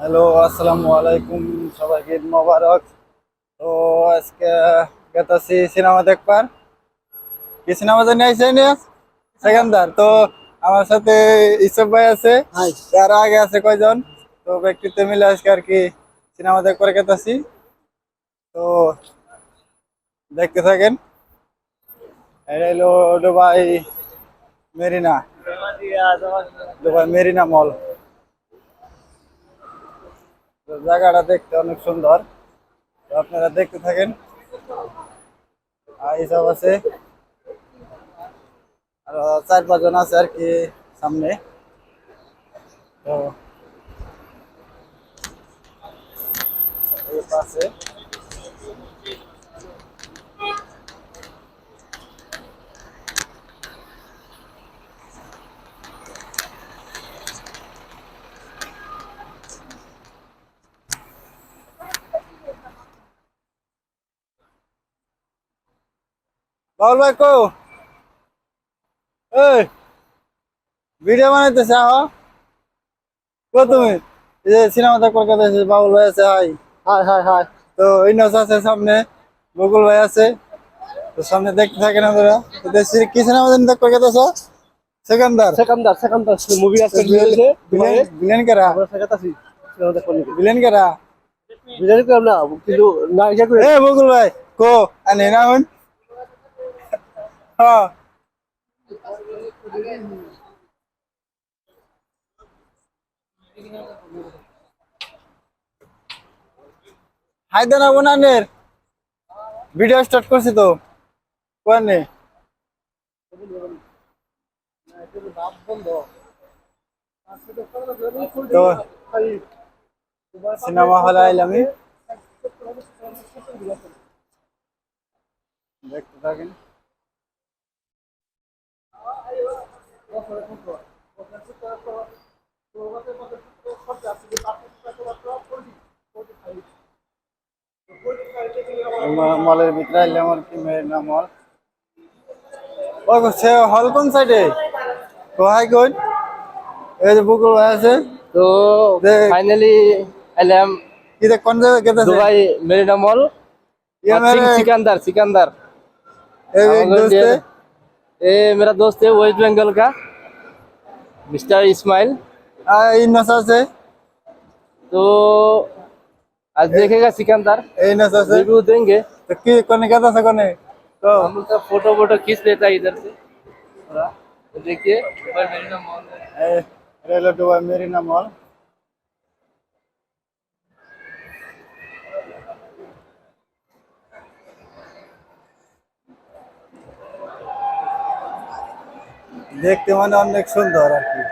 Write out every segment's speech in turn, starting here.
Hello আসসালামু আলাইকুম সবাইকে ঈদ মোবারক। তো আজকে গেতাছি সিনেমা দেখবার। কি সিনেমা জানি আইসে সেকেন্দার। তো আমার সাথে ইসব ভাই আছে তার আগে আছে কয়জন? তো ব্যক্তিত্ব মিলে আজকে আর কি সিনেমা দেখবার গেতাছি। তো দেখতে থাকেন। এটা হলো Dubai marina. Dubai marina mall. জায়গাটা দেখতে অনেক সুন্দর। তো আপনারা দেখতে থাকেন। আর এইসব আছে। আর চার পাঁচজন আছে আর কি সামনে। তো পাশে বাউল ভাই কো? এই ভিডিও বানাইতেছে আহ। কো তুমি? এই যে সিনেমা দেখ কলকাতা এসে বাউল ভাই আছে হাই। High high high. তো ইনস আছে সামনে বকুল ভাই আছে। তো সামনে দেখতে থাকেন আপনারা তো দেশে কি সিনেমা জানি দেখ কলকাতা আছে? সেকেন্দার। সেকান্দার সেকান্দার মুভি আছে বিলেন বিলেন কেরা আমরা সেকান্দার কোন বিলেন কেরা বিজারি করলাম না কিন্তু না ইয়া করে। এ বকুল ভাই কো আনে না হন হ্যাঁ। হায়দানা বোনানের ভিডিও স্টার্ট করছি তো। কোয়ানে সিনেমা হলে আইলামি দেখতে থাকেন। মলের ভিতরে আইলাম আর কি মেরিনা মল ও সে হল কোন সাইডে কোহাই কোন এই যে বুকুল ভাই আছে তো দেখ। ফাইনালি এলাম কি দেখ কোন জায়গায় কেটে দুবাই মেরিনা মল ये मेरे सिकंदर सिकंदर एक एक दोस्त है ये मेरा दोस्त है वेस्ट बंगाल का मिस्टर इस्माइल? से। तो आज देखेगा सिकंदर। से। रिव्यू देंगे। तो की कोने कहता से कोने तो हम उसका फ़ोटो वोटो खींच लेता है इधर से। थोड़ा तो देखिए मेरी नाम मॉल मेरी मेरीना मॉल দেখতে মানে অনেক সুন্দর আর কি।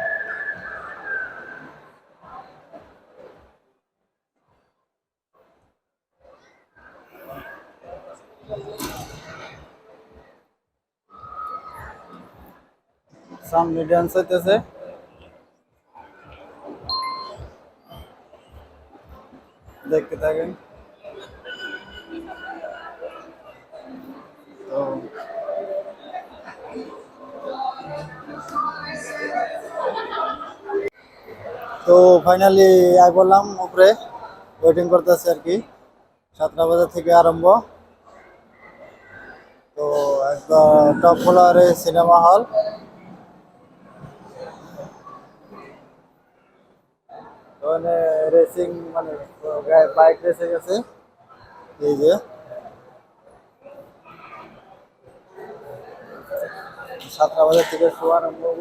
সামনে ডান্স হইতেছে। দেখতে থাকেন। তো ফাইনালি আই বললাম উপরে ওয়েটিং করতেছে আর কি। সাতটা বাজার থেকে আরম্ভ। তো একদম টপ ফ্লোয়ারে সিনেমা হল ওখানে রেসিং মানে বাইক রেসিং গেছে এই যে। সাতটা বাজার থেকে শো আরম্ভ হব।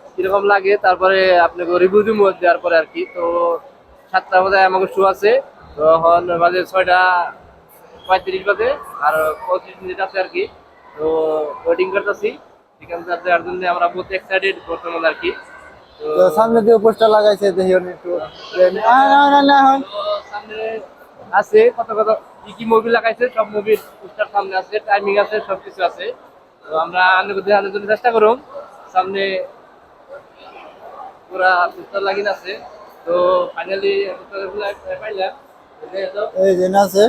কীরকম লাগে তারপরে আপনাকে রিভিউ দিব দেওয়ার পরে আর কি। তো সাতটা বাজে আমাকে শু আছে তো এখন বাজে ছয়টা পঁয়ত্রিশ বাজে আর পঁচিশ মিনিট আছে আর কি। তো ওয়েটিং করতেছি চিকেন চাপ দেওয়ার জন্য আমরা বহুত এক্সাইটেড বর্তমানে আর কি। তো সামনে দিয়ে পোস্টার লাগাইছে দেখি একটু এখন। সামনে আছে কত কত কি কি মুভি লাগাইছে সব মুভির পোস্টার সামনে আছে টাইমিং আছে সবকিছু আছে। তো আমরা আনুগত্য আনার জন্য চেষ্টা করুন সামনে পুরা পোস্টার লাগিন আছে তো ফাইনালি পাইলাম। এই যে আছে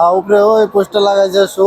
আর উপরে ওই পোস্টার লাগাইছে শো।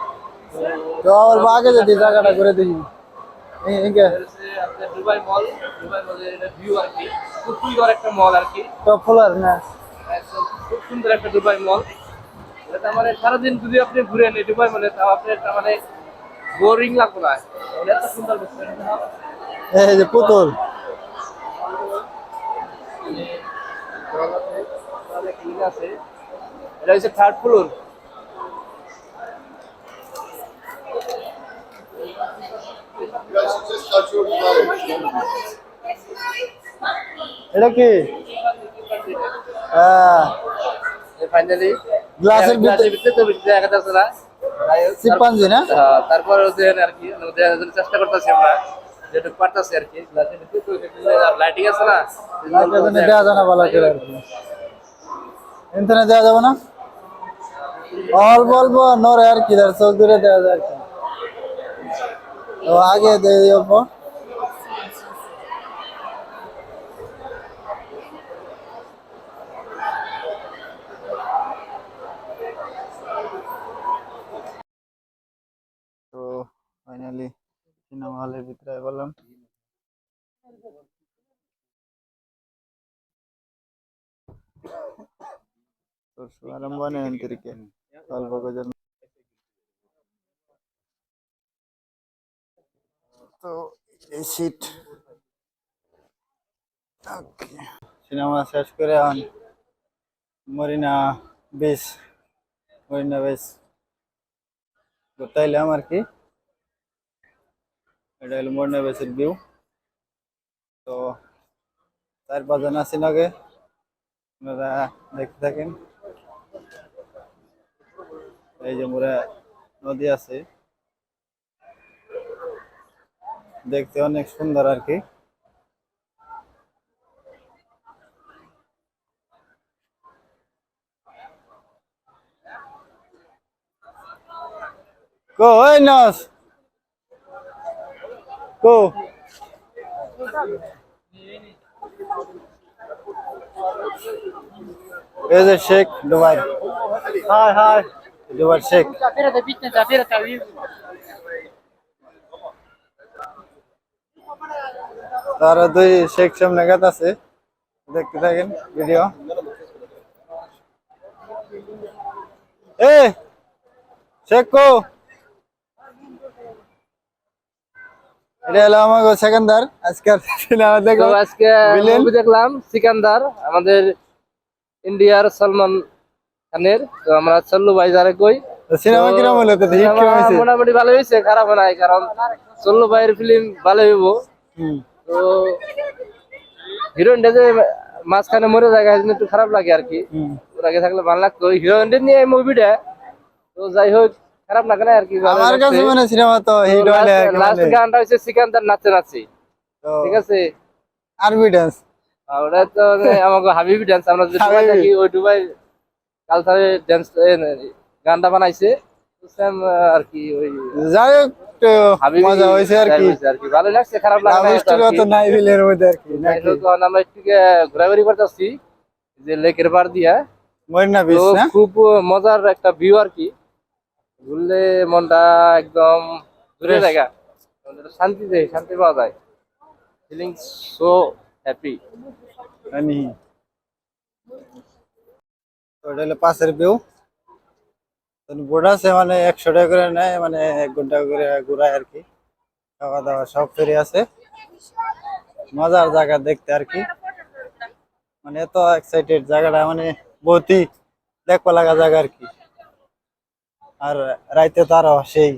তো আবার আগে যদি জায়গাটা করে দিই দুবাই মল দুবাই মলের ভিউ আর কি। খুব সুন্দর একটা মল আর কি। না খুব সুন্দর একটা দুবাই মল এটা মানে সারাদিন যদি আপনি ঘুরেন এই দুবাই মলে তাও আপনার একটা মানে বোরিং লাগবে না। এত সুন্দর বুঝছেন এই যে পুতুল। এটা হচ্ছে থার্ড ফ্লোর এটা কি? হ্যাঁ ফাইনালি গ্লাসের ভিতরে তো না। না? হ্যাঁ, তারপরে আর কি মানে চেষ্টা করতেছি আমরা যেটুকু পারতেছি আর কি গ্লাসের ভিতরে তো লাইটিং আছে না দেওয়া যায় না ভালো করে আর কি। এখানে দেওয়া যাবে না? অল্প অল্প নড়ে আর কি চোখ দূরে দেওয়া যায় আর কি তো আগে দিয়ে দিই অল্প তো ফাইনালি সিনেমা হলের ভিতরে বললাম তো শুভারম্ভ নেই তো, এই সিট সিনেমা শেষ করে এখন মরিনা বেশ মরিনা বেশ। গোটাইলাম আর কি? এটা হলো মরিনা বেসের ভিউ তো চার পাঁচজন আছি নাগে আপনারা দেখতে থাকেন। এই যে মোরা নদী আছে। দেখতে অনেক সুন্দর আর কি। কো ওই নস কো। এই যে শেখ দুবাই। Hi hi. দুবাই শেখ। তার দুই শেখ সামনে গাত আছে। দেখতে থাকেন ভিডিও। এ শেখ এটা হলো সেকেন্দার। আজকে? দেখলাম সিকান্দার আমাদের ইন্ডিয়ার সলমান খানের। তো আমরা চল্লু ভাই যারে কই সিনেমা কিরম হলো? তো মোটামুটি ভালো হয়েছে খারাপ নাই কারণ চল্লু ভাইয়ের ফিল্ম ভালো হইব। তো হিরোইনটা যে মাঝখানে মরে জন্য একটু খারাপ লাগে আর কি। ওর আগে থাকলে ভালো লাগতো। হিরোইনটা নিয়ে এই মুভিটা তো যাই হোক খারাপ লাগে না আর কি আমার কাছে মানে সিনেমা তো লাস্ট মানে। গানটা হচ্ছে সিকান্দার নাচে নাচি। ঠিক আছে? আরবি ডান্স আর ওটা তো আমাকে হাবিবি ডান্স আমরা যে হাবিবি। থাকি ওই দুবাই কালচারে ডান্স গানটা বানাইছে। সেম আর কি ওই যাই হোক একটু মজা হয়েছে আর কি। ভালো লাগছে খারাপ লাগে না মিষ্টির তো নাই বিলের মধ্যে আর কি আমরা একটু ঘোরাঘুরি করতেছি যে লেকের পার দিয়া। মরিনা বিচ না? খুব মজার একটা ভিউ আর কি। ঘুরলে মনটা একদম দূরে. জায়গা। শান্তি দেয় শান্তি পাওয়া যায়। ফিলিং সো হ্যাপি এটা হলো পাশের ভিউ আছে মানে একশো টাকা করে নেয় মানে এক ঘণ্টা করে ঘুরায় আর কি। খাওয়া দাওয়া সব ফ্রি আছে। মজার জায়গা দেখতে আর কি। মানে এত এক্সাইটেড জায়গাটা মানে বহুতই দেখবা লাগা জায়গা আর কি। আর রাইতে তো আরও সেই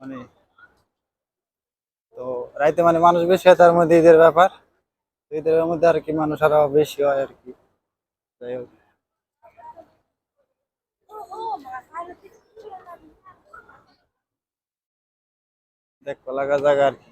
মানে তো রাইতে মানে মানুষ বেশি হয় তার মধ্যে ঈদের ব্যাপার। ঈদের মধ্যে আর কি মানুষ আরও বেশি হয় আর কি। যাই হোক। দেখবা কলা গাছ আর কি।